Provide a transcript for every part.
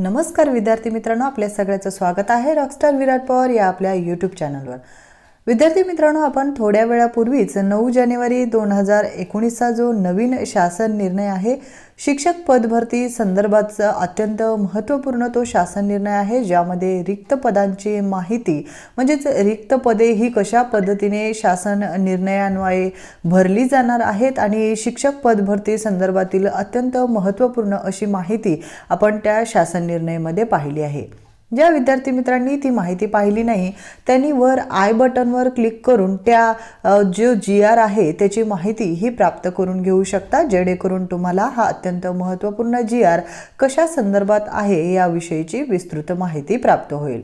नमस्कार विद्यार्थी मित्रांनो आपल्या सगळ्याचं स्वागत आहे रॉकस्टार विराट पवार या आपल्या यूट्यूब चॅनलवर विद्यार्थी मित्रांनो आपण थोड्या वेळापूर्वीच नऊ जानेवारी दोन हजार एकोणीसचा जो नवीन शासन निर्णय आहे शिक्षक पदभरती संदर्भातचा अत्यंत महत्त्वपूर्ण तो शासन निर्णय आहे ज्यामध्ये रिक्त पदांची माहिती म्हणजेच रिक्त पदे ही कशा पद्धतीने शासन निर्णयान्वये भरली जाणार आहेत आणि शिक्षक पदभरती संदर्भातील अत्यंत महत्त्वपूर्ण अशी माहिती आपण त्या शासन निर्णयामध्ये पाहिली आहे. ज्या विद्यार्थी मित्रांनी ती माहिती पाहिली नाही त्यांनी वर आय बटनवर क्लिक करून त्या जो जी आर आहे त्याची माहिती ही प्राप्त करून घेऊ शकता जेणेकरून तुम्हाला हा अत्यंत महत्त्वपूर्ण जी आर कशा संदर्भात आहे याविषयीची विस्तृत माहिती प्राप्त होईल.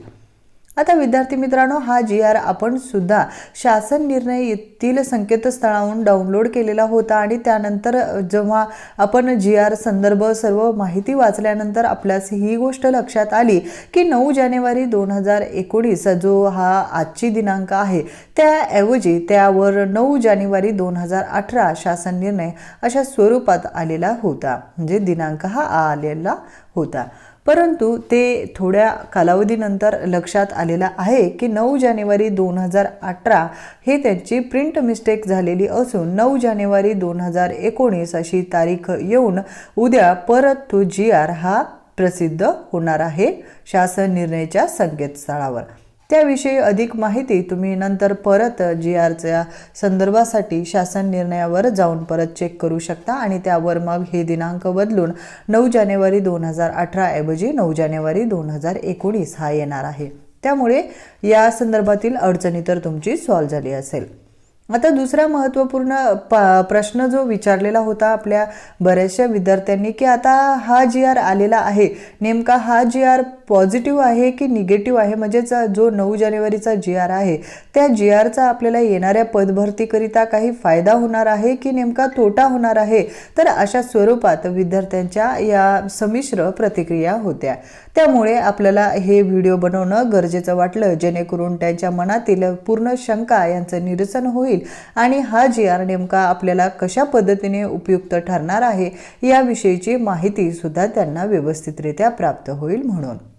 आता विद्यार्थी मित्रांनो हा जी आर आपण सुद्धा शासन निर्णय येथील संकेतस्थळावरून डाउनलोड केलेला होता आणि त्यानंतर जेव्हा आपण जी आर संदर्भ सर्व माहिती वाचल्यानंतर आपल्यास ही गोष्ट लक्षात आली की नऊ जानेवारी दोन हजार एकोणीस जो हा आजची दिनांक आहे त्याऐवजी त्यावर नऊ जानेवारी दोन हजार अठरा शासन निर्णय अशा स्वरूपात आलेला होता. म्हणजे दिनांक हा आलेला होता. परंतु ते थोड्या कालावधीनंतर लक्षात आलेलं आहे की नऊ जानेवारी दोन हजार अठरा हे त्यांची प्रिंट मिस्टेक झालेली असून नऊ जानेवारी दोन हजार एकोणीस अशी तारीख येऊन उद्या परत तो जी आर हा प्रसिद्ध होणार आहे शासन निर्णयाच्या संकेतस्थळावर. त्याविषयी अधिक माहिती तुम्ही नंतर परत जी आरच्या संदर्भासाठी शासन निर्णयावर जाऊन परत चेक करू शकता आणि त्यावर मग हे दिनांक बदलून नऊ जानेवारी दोन हजार अठराऐवजी नऊ जानेवारी दोन हजार एकोणीस हा येणार आहे. त्यामुळे या संदर्भातील अडचणी तर तुमची सॉल्व झाली असेल. आता दुसरा महत्त्वपूर्ण प प्रश्न जो विचारलेला होता आपल्या बऱ्याचशा विद्यार्थ्यांनी की आता हा जी आर आलेला आहे. नेमका हा जी आर पॉझिटिव्ह आहे की निगेटिव्ह आहे? म्हणजेच जो नऊ जानेवारीचा जी आर आहे त्या जी आरचा आपल्याला येणाऱ्या पदभरतीकरिता काही फायदा होणार आहे की नेमका तोटा होणार आहे? तर अशा स्वरूपात विद्यार्थ्यांच्या या संमिश्र प्रतिक्रिया होत्या. त्यामुळे आपल्याला हे व्हिडिओ बनवणं गरजेचं वाटलं. जेणेकरून त्यांच्या मनातील पूर्ण शंका यांचं निरसन होईल. आणि हा जी आर नेमका आपल्याला कशा पद्धतीने उपयुक्त ठरणार आहे याविषयीची माहिती सुद्धा त्यांना व्यवस्थितरित्या प्राप्त होईल म्हणून.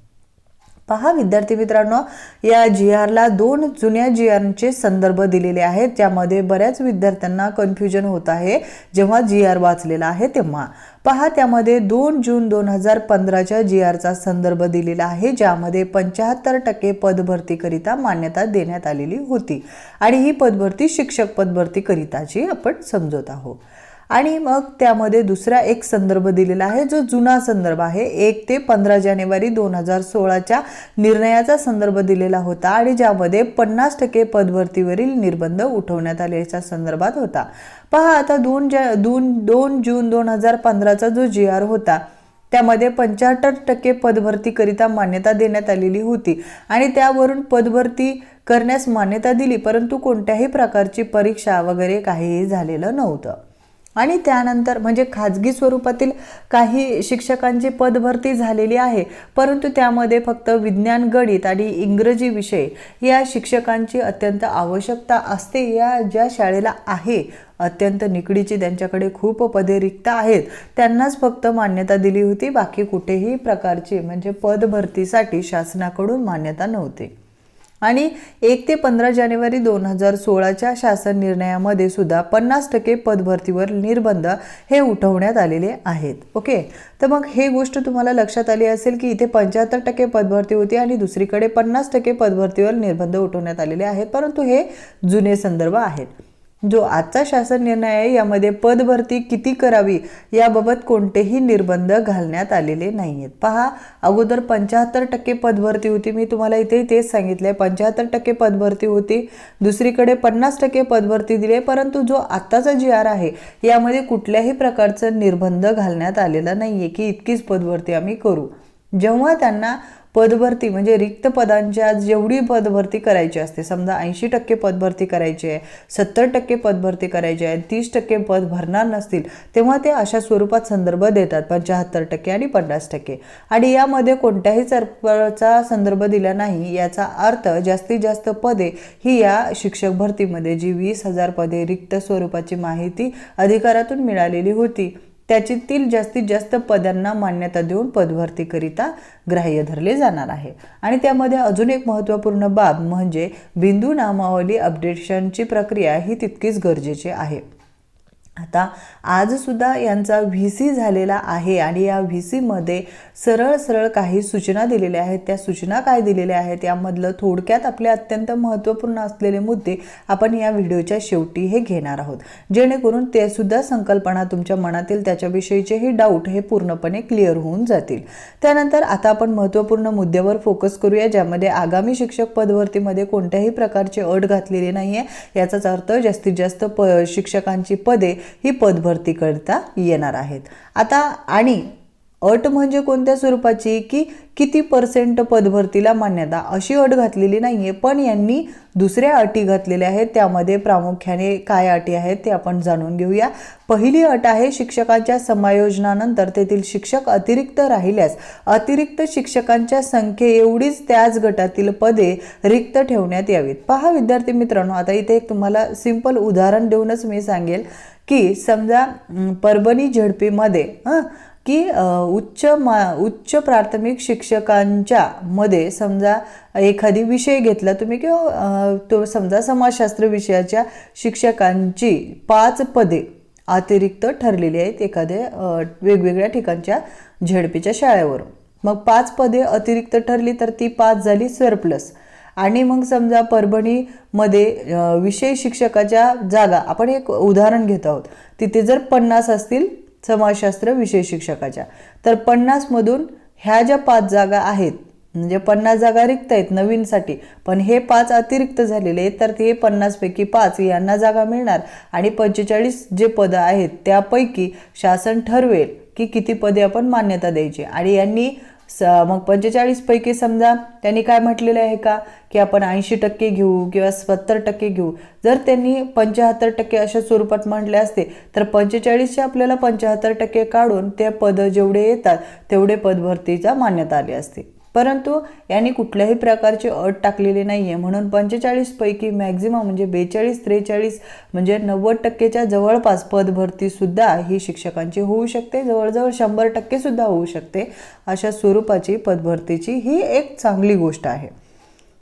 पहा विद्यार्थी मित्रांनो या जी आरला दोन जुन्या जी आरचे संदर्भ दिलेले आहेत. ज्यामध्ये बऱ्याच विद्यार्थ्यांना कन्फ्युजन होत आहे. जेव्हा जी आर वाचलेला आहे तेव्हा. पहा त्यामध्ये दोन जून दोन हजार पंधराच्या जी आरचा संदर्भ दिलेला आहे ज्यामध्ये पंच्याहत्तर टक्के पदभरतीकरिता मान्यता देण्यात आलेली होती. आणि ही पदभरती शिक्षक पदभरतीकरिताची आपण समजत आहोत. आणि मग त्यामध्ये दुसरा एक संदर्भ दिलेला आहे जो जुना संदर्भ आहे. एक ते पंधरा जानेवारी दोन हजार सोळाच्या निर्णयाचा संदर्भ दिलेला होता आणि ज्यामध्ये पन्नास टक्के पदभरतीवरील निर्बंध उठवण्यात आल्याच्या संदर्भात होता. पहा आता दोन जा दोन दोन जून दोन हजार पंधराचा जो जी आर होता त्यामध्ये पंच्याहत्तर टक्के पदभरतीकरिता मान्यता देण्यात आलेली होती आणि त्यावरून पदभरती करण्यास मान्यता दिली परंतु कोणत्याही प्रकारची परीक्षा वगैरे काहीही झालेलं नव्हतं. आणि त्यानंतर म्हणजे खाजगी स्वरूपातील काही शिक्षकांची पदभरती झालेली आहे. परंतु त्यामध्ये फक्त विज्ञान गणित आणि इंग्रजी विषय या शिक्षकांची अत्यंत आवश्यकता असते. या ज्या शाळेला आहे अत्यंत निकडीची त्यांच्याकडे खूप पदे रिक्त आहेत. त्यांनाच फक्त मान्यता दिली होती. बाकी कुठेही प्रकारची म्हणजे पदभरतीसाठी शासनाकडून मान्यता नव्हती. आणि एक ते पंधरा जानेवारी दोन हजार सोळाच्या शासन निर्णयामध्ये सुद्धा पन्नास टक्के पदभरतीवर निर्बंध हे उठवण्यात आलेले आहेत. ओके? तर मग हे गोष्ट तुम्हाला लक्षात आली असेल की इथे पंच्याहत्तर टक्के पदभरती होती आणि दुसरीकडे पन्नास टक्के पदभरतीवर निर्बंध उठवण्यात आलेले आहेत परंतु हे जुने संदर्भ आहेत. जो आजचा शासन निर्णय आहे यामध्ये पदभरती किती करावी याबाबत कोणतेही निर्बंध घालण्यात आलेले नाही आहेत पहा अगोदर पंच्याहत्तर टक्के पदभरती होती. मी तुम्हाला इथे तेच सांगितलं आहे पंच्याहत्तर टक्के पदभरती होती. दुसरीकडे पन्नास टक्के पदभरती दिली परंतु जो आत्ताचा जी आर आहे यामध्ये कुठल्याही प्रकारचं निर्बंध घालण्यात आलेला नाही आहे की इतकीच पदभरती आम्ही करू. जेव्हा त्यांना पदभरती म्हणजे रिक्त पदांच्या जेवढी पदभरती करायची असते समजा ऐंशी टक्के पदभरती करायची आहे सत्तर टक्के पदभरती करायची आहे तीस टक्के पद भरणार नसतील तेव्हा ते अशा स्वरूपात संदर्भ देतात पंच्याहत्तर टक्के आणि पन्नास टक्के. आणि यामध्ये कोणत्याही सरकारचा संदर्भ दिला नाही याचा अर्थ जास्तीत जास्त पदे ही या शिक्षक भरतीमध्ये जी वीस हजार पदे रिक्त स्वरूपाची माहिती अधिकारातून मिळालेली होती. त्याच्यातील जास्तीत जास्त पदांना मान्यता देऊन पदभरतीकरिता ग्राह्य धरले जाणार आहे. आणि त्यामध्ये अजून एक महत्त्वपूर्ण बाब म्हणजे बिंदू नामावली अपडेशनची प्रक्रिया ही तितकीच गरजेची आहे. आता आजसुद्धा यांचा व्ही सी झालेला आहे आणि या व्ही सीमध्ये सरळ सरळ काही सूचना दिलेल्या आहेत. त्या सूचना काय दिलेल्या आहेत यामधलं थोडक्यात आपले अत्यंत महत्त्वपूर्ण असलेले मुद्दे आपण या व्हिडिओच्या शेवटी हे घेणार आहोत. जेणेकरून ते सुद्धा संकल्पना तुमच्या मनातील त्याच्याविषयीचेही डाऊट हे पूर्णपणे क्लिअर होऊन जातील. त्यानंतर आता आपण महत्त्वपूर्ण मुद्द्यावर फोकस करूया ज्यामध्ये आगामी शिक्षक पदभरतीमध्ये कोणत्याही प्रकारची अट घातलेली नाही आहे याचाच अर्थ जास्तीत जास्त प शिक्षकांची पदे ही पदभरती करता येणार आहेत. आता आणि अट म्हणजे कोणत्या स्वरूपाची? की किती पर्सेंट पदभरतीला मान्यता? अशी अट घातलेली नाही आहे पण यांनी दुसऱ्या अटी घातलेल्या आहेत. त्यामध्ये प्रामुख्याने काय अटी आहेत ते आपण जाणून घेऊया. पहिली अट आहे शिक्षकांच्या समायोजनानंतर तेथील शिक्षक अतिरिक्त राहिल्यास अतिरिक्त शिक्षकांच्या संख्ये एवढीच त्याच गटातील पदे रिक्त ठेवण्यात यावीत. पहा विद्यार्थी मित्रांनो आता इथे एक तुम्हाला सिंपल उदाहरण देऊनच मी सांगेल की समजा परभणी झडपीमध्ये हां की उच्च मा उच्च प्राथमिक शिक्षकांच्या मध्ये समजा एखादी विषय घेतला तुम्ही किंवा तो समजा समाजशास्त्र विषयाच्या शिक्षकांची पाच पदे अतिरिक्त ठरलेली आहेत एखाद्या वेगवेगळ्या ठिकाणच्या झेडपीच्या शाळेवरून. मग पाच पदे अतिरिक्त ठरली तर ती पाच झाली सरप्लस. आणि मग समजा परभणीमध्ये विषय शिक्षकाच्या जागा आपण एक उदाहरण घेत आहोत. तिथे जर पन्नास असतील समाजशास्त्र विषय शिक्षकाच्या. तर पन्नासमधून ह्या ज्या पाच जागा आहेत म्हणजे पन्नास जागा रिक्त आहेत नवीनसाठी पण हे पाच अतिरिक्त झालेले आहेत तर ते पन्नासपैकी पाच यांना जागा मिळणार. आणि पंचेचाळीस जे पदं आहेत त्यापैकी शासन ठरवेल की किती पदे आपण मान्यता द्यायची. आणि यांनी स मग पंचेचाळीसपैकी समजा त्यांनी काय म्हटलेलं आहे का? की आपण ऐंशी टक्के घेऊ किंवा सत्तर टक्के घेऊ. जर त्यांनी पंच्याहत्तर टक्के अशा स्वरूपात म्हटले असते तर पंचेचाळीसचे आपल्याला पंच्याहत्तर टक्के काढून ते पद जेवढे येतात तेवढे पदभरतीचा मान्यता आली असते. परंतु यांनी कुठल्याही प्रकारची अट टाकलेली नाही आहे म्हणून पंचेचाळीसपैकी मॅक्झिमम म्हणजे बेचाळीस त्रेचाळीस म्हणजे नव्वद टक्केच्या जवळपास पदभरतीसुद्धा ही शिक्षकांची होऊ शकते. जवळजवळ शंभर टक्केसुद्धा होऊ शकते. अशा स्वरूपाची पदभरतीची ही एक चांगली गोष्ट आहे.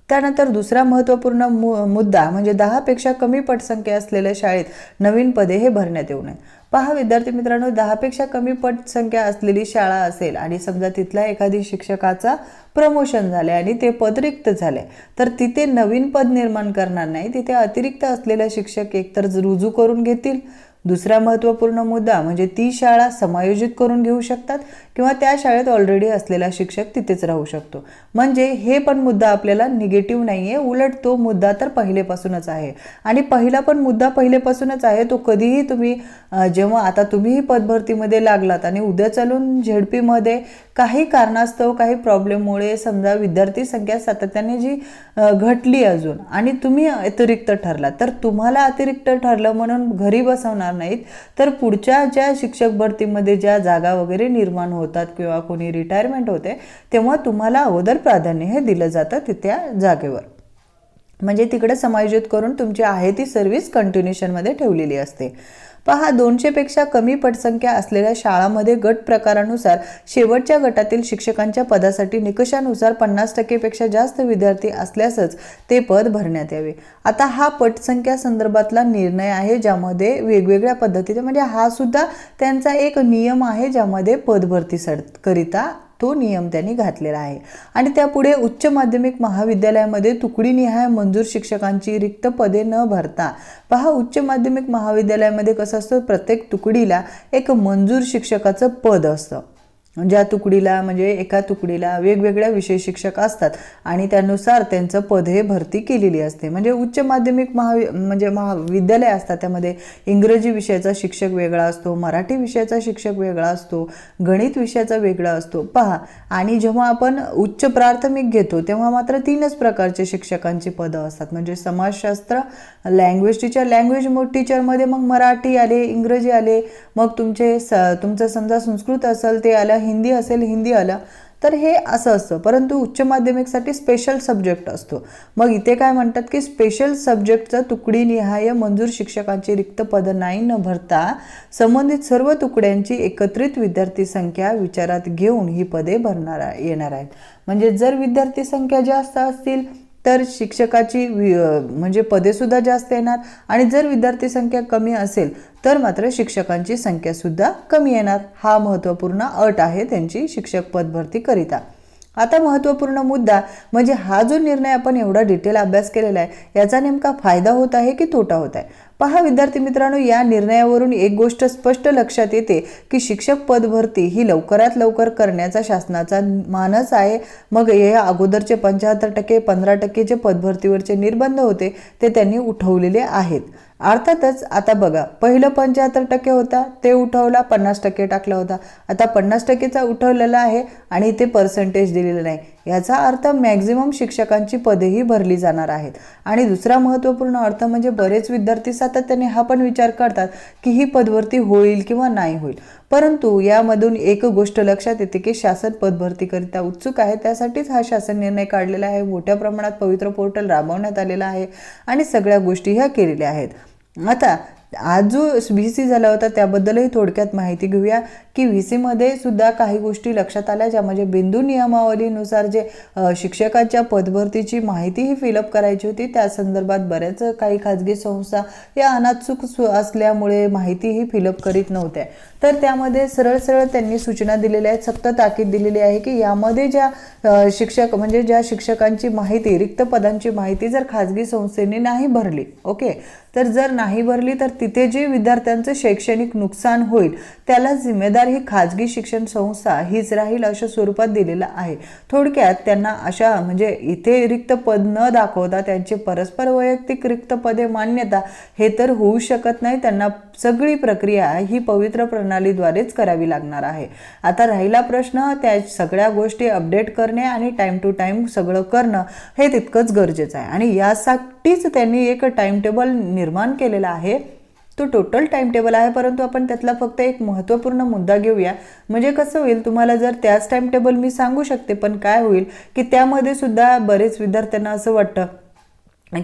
त्यानंतर दुसरा महत्त्वपूर्ण मु मुद्दा म्हणजे दहापेक्षा कमी पटसंख्या असलेल्या शाळेत नवीन पदे हे भरण्यात येऊ नये. पहा विद्यार्थी मित्रांनो दहापेक्षा कमी पटसंख्या असलेली शाळा असेल आणि समजा तिथल्या एखादी शिक्षकाचा प्रमोशन झाले आणि ते पद रिक्त झाले तर तिथे नवीन पद निर्माण करणार नाही. तिथे अतिरिक्त असलेले शिक्षक एकतर रुजू करून घेतील दुसरा महत्त्वपूर्ण मुद्दा म्हणजे ती शाळा समायोजित करून घेऊ शकतात किंवा त्या शाळेत ऑलरेडी असलेला शिक्षक तिथेच राहू शकतो. म्हणजे हे पण मुद्दा आपल्याला निगेटिव्ह नाही आहे उलट तो मुद्दा तर पहिलेपासूनच आहे. आणि पहिला पण मुद्दा पहिलेपासूनच आहे तो कधीही तुम्ही जेव्हा आता तुम्हीही पदभरतीमध्ये लागलात आणि उद्या चालून झेडपीमध्ये काही कारणास्तव काही प्रॉब्लेममुळे समजा विद्यार्थी संख्या सातत्याने जी घटली अजून आणि तुम्ही अतिरिक्त ठरला तर तुम्हाला अतिरिक्त ठरलं म्हणून घरी बसवणार नाहीत तर पुढच्या ज्या शिक्षक भरतीमध्ये ज्या जागा वगैरे निर्माण होतात किंवा कोणी रिटायरमेंट होते तेव्हा तुम्हाला अगोदर प्राधान्य हे दिलं जातं तिथ्या जागेवर. म्हणजे तिकडे समायोजित करून तुमची आहे ती सर्व्हिस कंटिन्युएशनमध्ये ठेवलेली असते. पहा दोनशेपेक्षा कमी पटसंख्या असलेल्या शाळांमध्ये गट प्रकारानुसार शेवटच्या गटातील शिक्षकांच्या पदासाठी निकषानुसार पन्नास टक्केपेक्षा जास्त विद्यार्थी असल्यासच ते पद भरण्यात यावे. आता हा पटसंख्या संदर्भातला निर्णय आहे ज्यामध्ये वेगवेगळ्या पद्धतीने म्हणजे हा सुद्धा त्यांचा एक नियम आहे ज्यामध्ये पदभरतीसाठी करिता तो नियम त्यांनी घातलेला आहे. आणि त्यापुढे उच्च माध्यमिक महाविद्यालयामध्ये तुकडीनिहाय मंजूर शिक्षकांची रिक्त पदे न भरता. पहा उच्च माध्यमिक महाविद्यालयामध्ये कसं असतं? प्रत्येक तुकडीला एक मंजूर शिक्षकाचं पद असतं. ज्या तुकडीला म्हणजे एका तुकडीला वेगवेगळ्या विषय शिक्षक असतात आणि त्यानुसार त्यांचं पद हे भरती केलेली असते. म्हणजे उच्च माध्यमिक महावि म्हणजे महाविद्यालय असतात त्यामध्ये इंग्रजी विषयाचा शिक्षक वेगळा असतो मराठी विषयाचा शिक्षक वेगळा असतो गणित विषयाचा वेगळा असतो. पहा आणि जेव्हा आपण उच्च प्राथमिक घेतो तेव्हा मात्र तीनच प्रकारचे शिक्षकांची पदं असतात. म्हणजे समाजशास्त्र लँग्वेज टीचर लँग्वेज टीचरमध्ये मग मराठी आले इंग्रजी आले मग तुमचे स तुमचं समजा संस्कृत असेल ते आलं हिंदी असेल हिंदी आलं तर हे असं असतं. परंतु उच्च माध्यमिकसाठी स्पेशल सब्जेक्ट असतो. मग इथे काय म्हणतात की स्पेशल सब्जेक्टचं तुकडीनिहाय मंजूर शिक्षकांची रिक्त पदं नाही न भरता संबंधित सर्व तुकड्यांची एकत्रित विद्यार्थी संख्या विचारात घेऊन ही पदे भरणार येणार आहेत. म्हणजे जर विद्यार्थी संख्या जास्त असतील तर शिक्षकाची वि म्हणजे पदेसुद्धा जास्त येणार आणि जर विद्यार्थी संख्या कमी असेल तर मात्र शिक्षकांची संख्यासुद्धा कमी येणार. हा महत्त्वपूर्ण अट आहे त्यांची शिक्षक पद भरतीकरिता आता महत्त्वपूर्ण मुद्दा म्हणजे हा जो निर्णय आपण एवढा डिटेल अभ्यास केलेला आहे याचा नेमका फायदा होत आहे की तोटा होत आहे? पहा विद्यार्थी मित्रांनो या निर्णयावरून एक गोष्ट स्पष्ट लक्षात येते की शिक्षक पद भरती ही लवकरात लवकर करण्याचा शासनाचा मानस आहे. मग या अगोदरचे पंच्याहत्तर टक्के पंधरा टक्के जे पदभरतीवरचे निर्बंध होते ते त्यांनी उठवलेले आहेत. अर्थातच आता बघा पहिलं पंच्याहत्तर टक्के होता ते उठवला पन्नास टक्के टाकला होता. आता पन्नास टक्केचा उठवलेला आहे आणि ते पर्सेंटेज दिलेलं नाही. याचा अर्थ मॅक्झिमम शिक्षकांची पदेही भरली जाणार आहेत. आणि दुसरा महत्त्वपूर्ण अर्थ म्हणजे बरेच विद्यार्थी सातत्याने हा पण विचार करतात की ही पदभरती होईल किंवा नाही होईल. परंतु यामधून एक गोष्ट लक्षात येते की शासन पदभरतीकरिता उत्सुक आहे त्यासाठीच हा शासन निर्णय काढलेला आहे. मोठ्या प्रमाणात पवित्र पोर्टल राबवण्यात आलेला आहे आणि सगळ्या गोष्टी ह्या केलेल्या आहेत. आता आज जो व्ही सी झाला होता त्याबद्दलही थोडक्यात माहिती घेऊया की व्ही सीमध्ये सुद्धा काही गोष्टी लक्षात आल्या ज्या म्हणजे बिंदू नियमावलीनुसार जे शिक्षकाच्या पदभरतीची माहितीही फिलअप करायची होती. त्या संदर्भात बऱ्याच काही खाजगी संस्था या अनाचूक असल्यामुळे माहितीही फिलअप करीत नव्हत्या. तर त्यामध्ये सरळ सरळ त्यांनी सूचना दिलेल्या आहेत सक्त ताकीद दिलेली आहे की यामध्ये ज्या शिक्षक म्हणजे ज्या शिक्षकांची माहिती रिक्त पदांची माहिती जर खाजगी संस्थेने नाही भरली ओके तर जर नाही भरली तर तिथे जे विद्यार्थ्यांचं शैक्षणिक नुकसान होईल त्याला जिम्मेदार ही खाजगी शिक्षण संस्था हीच राहील अशा स्वरूपात दिलेलं आहे. थोडक्यात त्यांना अशा म्हणजे इथे रिक्त पद न दाखवता त्यांचे परस्पर वैयक्तिक रिक्त पदे मान्यता हे तर होऊ शकत नाही. त्यांना सगळी प्रक्रिया ही पवित्र प्रणालीद्वारेच करावी लागणार आहे. आता राहिला प्रश्न त्या सगळ्या गोष्टी अपडेट करणे आणि टाईम टू टाईम सगळं करणं हे तितकंच गरजेचं आहे. आणि यासाठीच त्यांनी एक टाईम टेबल निर्माण केलेला आहे. तो टोटल टाइम टेबल आहे परंतु आपण त्यातला फक्त एक महत्त्वपूर्ण मुद्दा घेऊया. म्हणजे कसं होईल तुम्हाला जर त्याच टाइम टेबल मी सांगू शकते पण काय होईल की त्यामध्ये सुद्धा बरेच विद्यार्थ्यांना असं वाटतं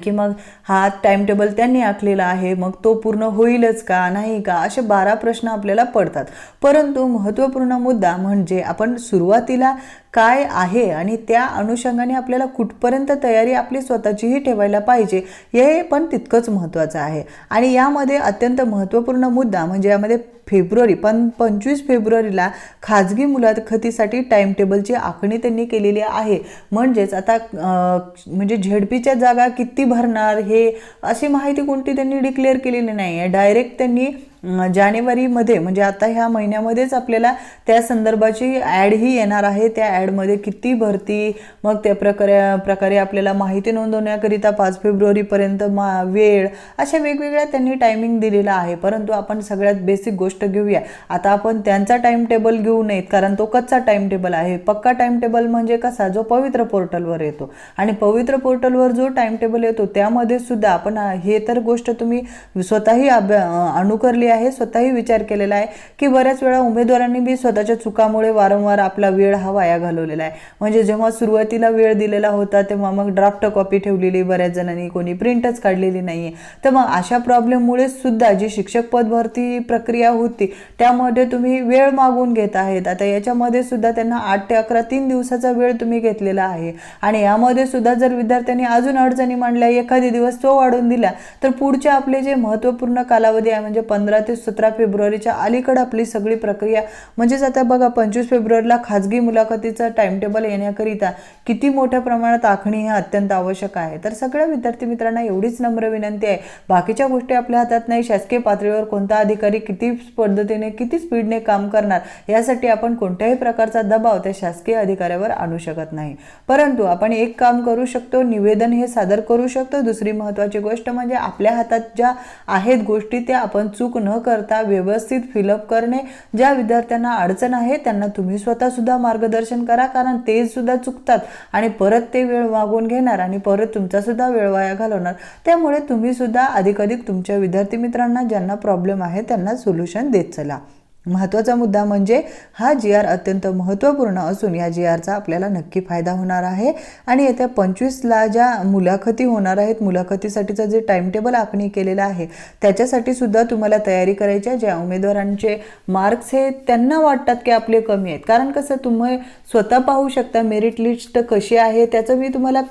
की मग हा टाइम टेबल त्यांनी आखलेला आहे मग तो पूर्ण होईलच का नाही का असे बारा प्रश्न आपल्याला पडतात. परंतु महत्त्वपूर्ण मुद्दा म्हणजे आपण सुरुवातीला काय आहे आणि त्या अनुषंगाने आपल्याला कुठपर्यंत तयारी आपली स्वतःचीही ठेवायला पाहिजे हे पण तितकंच महत्त्वाचं आहे. आणि यामध्ये अत्यंत महत्त्वपूर्ण मुद्दा म्हणजे यामध्ये फेब्रुवारी पण पंचवीस फेब्रुवारीला खाजगी मुलाखतीसाठी टाइमटेबलची आखणी त्यांनी केलेली आहे. म्हणजेच आता म्हणजे झेडपीच्या जागा किती भरणार हे अशी माहिती कोणती त्यांनी डिक्लेअर केलेली नाही आहे डायरेक्ट त्यांनी जानेवारीमध्ये म्हणजे आता ह्या महिन्यामध्येच आपल्याला त्या संदर्भाची ॲडही येणार आहे. त्या ॲडमध्ये किती भरती मग त्या प्रकारे प्रकारे आपल्याला माहिती नोंदवण्याकरिता पाच फेब्रुवारीपर्यंत मा वेळ अशा वेगवेगळ्या त्यांनी टायमिंग दिलेला आहे. परंतु आपण सगळ्यात बेसिक गोष्ट घेऊया. आता आपण त्यांचा टाईम टेबल घेऊ नयेत कारण तो कच्चा टाईम टेबल आहे. पक्का टाईम टेबल म्हणजे कसा? जो पवित्र पोर्टलवर येतो. आणि पवित्र पोर्टलवर जो टाईम टेबल येतो त्यामध्ये सुद्धा आपण हे तर गोष्ट तुम्ही स्वतःही अभ्या अनुकरली आहे स्वतःही विचार केलेला आहे की बऱ्याच वेळा उमेदवारांनी बी स्वतःच्या चुकामुळे वारंवार आपला वेळ हा वाया घालवलेला आहे. म्हणजे जेव्हा सुरुवातीला वेळ दिलेला होता तेव्हा मग ड्राफ्ट कॉपी ठेवलेली बऱ्याच जणांनी कोणी प्रिंटच काढलेली नाही आहे तर मग अशा प्रॉब्लेममुळे सुद्धा जी शिक्षक पद भरती प्रक्रिया होती त्यामध्ये तुम्ही वेळ मागून घेत आहेत. आता याच्यामध्ये सुद्धा त्यांना आठ ते अकरा तीन दिवसाचा वेळ तुम्ही घेतलेला आहे. आणि यामध्ये सुद्धा जर विद्यार्थ्यांनी अजून अडचणी मांडल्या एखादी दिवस तो वाढून दिला तर पुढचे आपले जे महत्त्वपूर्ण कालावधी आहे म्हणजे पंधरा ते सतरा फेब्रुवारीच्या अलीकडे आपली सगळी प्रक्रिया. म्हणजेच आता बघा पंचवीस फेब्रुवारीला खाजगी मुलाखतीचा टाईमटेबल येण्याकरिता किती मोठ्या प्रमाणात आखणी हे अत्यंत आवश्यक आहे. तर सगळ्या विद्यार्थी मित्रांना एवढीच नम्र विनंती आहे. बाकीच्या गोष्टी आपल्या हातात नाही. शासकीय पातळीवर कोणता अधिकारी किती पद्धतीने किती स्पीडने काम करणार यासाठी आपण कोणत्याही प्रकारचा दबाव त्या शासकीय अधिकाऱ्यावर आणू शकत नाही. परंतु आपण एक काम करू शकतो निवेदन हे सादर करू शकतो. दुसरी महत्त्वाची गोष्ट म्हणजे आपल्या हातात ज्या आहेत गोष्टी त्या आपण चूक न करता व्यवस्थित फिलअप करणे. ज्या विद्यार्थ्यांना अडचण आहे त्यांना तुम्ही स्वतःसुद्धा मार्गदर्शन करा कारण ते सुद्धा चुकतात आणि परत ते वेळ मागून घेणार आणि परत तुमचासुद्धा वेळ वाया घालवणार. त्यामुळे तुम्हीसुद्धा अधिकाधिक तुमच्या विद्यार्थी मित्रांना ज्यांना प्रॉब्लेम आहे त्यांना सोल्युशन देत चला. महत्त्वाचा मुद्दा म्हणजे हा जी आर अत्यंत महत्त्वपूर्ण असून या जी आरचा आपल्याला नक्की फायदा होणार आहे. आणि येत्या पंचवीसला ज्या मुलाखती होणार आहेत मुलाखतीसाठीचं जे टाईमटेबल आखणी केलेलं आहे त्याच्यासाठी सुद्धा तुम्हाला तयारी करायची आहे. ज्या उमेदवारांचे मार्क्स हे त्यांना वाटतात की आपले कमी आहेत. कारण कसं तुम्ही स्वतः पाहू शकता मेरिट लिस्ट कशी आहे त्याचं मी तुम्हाला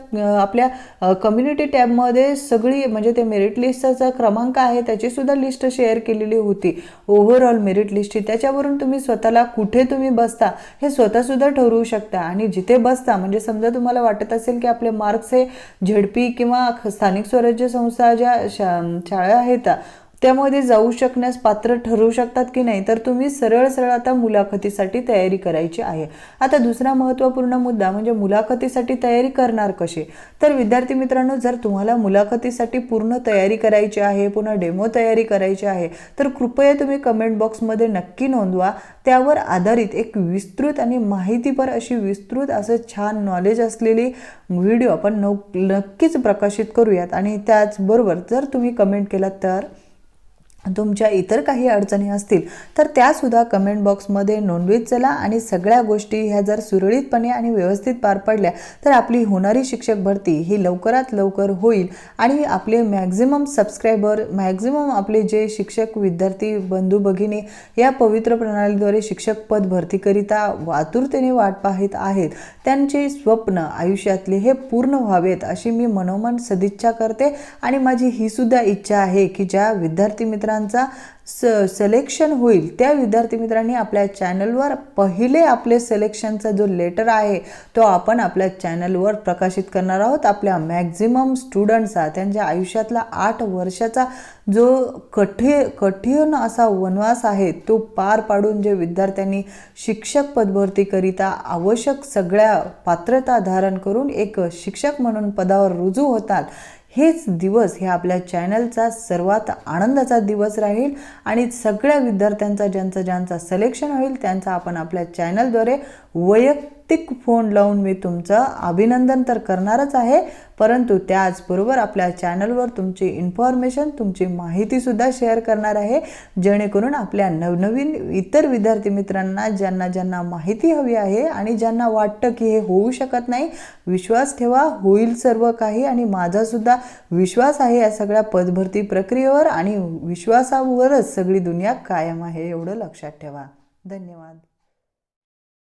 आपल्या कम्युनिटी टॅबमध्ये सगळी म्हणजे ते मेरिट लिस्टचा क्रमांक आहे त्याचीसुद्धा लिस्ट शेअर केलेली होती. ओव्हरऑल मेरिट लिस्टची त्याच्यावरून तुम्ही स्वतःला कुठे तुम्ही बसता हे स्वतः सुद्धा ठरवू शकता. आणि जिथे बसता म्हणजे समजा तुम्हाला वाटत असेल की आपले मार्क्स हे झेडपी किंवा स्थानिक स्वराज्य संस्था ज्या शा शाळा आहेत त्यामध्ये जाऊ शकण्यास पात्र ठरू शकतात की नाही तर तुम्ही सरळ सरळ आता मुलाखतीसाठी तयारी करायची आहे. आता दुसरा महत्त्वपूर्ण मुद्दा म्हणजे मुलाखतीसाठी तयारी करणार कशी तर विद्यार्थी मित्रांनो जर तुम्हाला मुलाखतीसाठी पूर्ण तयारी करायची आहे पुन्हा डेमो तयारी करायची आहे तर कृपया तुम्ही कमेंट बॉक्समध्ये नक्की नोंदवा. त्यावर आधारित एक विस्तृत आणि माहितीपर अशी विस्तृत असं छान नॉलेज असलेली व्हिडिओ आपण नक्कीच प्रकाशित करूयात. आणि त्याचबरोबर जर तुम्ही कमेंट केलात तर तुमच्या इतर काही अडचणी असतील तर त्यासुद्धा कमेंट बॉक्समध्ये नोंदवीत चला आणि सगळ्या गोष्टी ह्या जर सुरळीतपणे आणि व्यवस्थित पार पडल्या तर आपली होणारी शिक्षक भरती ही लवकरात लवकर होईल आणि आपले मॅक्झिमम सबस्क्रायबर मॅक्झिमम आपले जे शिक्षक विद्यार्थी बंधू भगिनी या पवित्र प्रणालीद्वारे शिक्षक पद भरतीकरिता आतुरतेने वाट पाहत आहेत त्यांचे स्वप्न आयुष्यातले हे पूर्ण व्हावेत अशी मी मनोमन सदिच्छा करते आणि माझी ही सुद्धा इच्छा आहे की ज्या विद्यार्थी मित्र मित्रांचा स सिलेक्शन होईल. त्या विद्यार्थी मित्रांनी आपल्या चॅनलवर पहिले आपले सिलेक्शनचा जो लेटर आहे तो आपण आपल्या चॅनलवर प्रकाशित करणार आहोत. आपल्या मॅक्झिमम स्टुडंट्सचा त्यांच्या आयुष्यातला आठ वर्षाचा जो कठी कठीण असा वनवास आहे तो पार पाडून जे विद्यार्थ्यांनी शिक्षक पदभरतीकरिता आवश्यक सगळ्या पात्रता धारण करून एक शिक्षक म्हणून पदावर रुजू होतात हेच दिवस हे आपल्या चॅनलचा सर्वात आनंदाचा दिवस राहील आणि सगळ्या विद्यार्थ्यांचा ज्यांचं ज्यांचा सिलेक्शन होईल त्यांचा आपण आपल्या चॅनलद्वारे वैयक्तिक फोन लावून मी तुमचं अभिनंदन तर करणारच आहे परंतु त्याचबरोबर आपल्या चॅनलवर तुमची इन्फॉर्मेशन तुमची माहितीसुद्धा शेअर करणार आहे जेणेकरून आपल्या नवनवीन इतर विद्यार्थी मित्रांना ज्यांना ज्यांना माहिती हवी आहे आणि ज्यांना वाटतं की हे होऊ शकत नाही विश्वास ठेवा होईल सर्व काही आणि माझासुद्धा विश्वास आहे या सगळ्या पदभरती प्रक्रियेवर आणि विश्वासावरच सगळी दुनिया कायम आहे एवढं लक्षात ठेवा. धन्यवाद.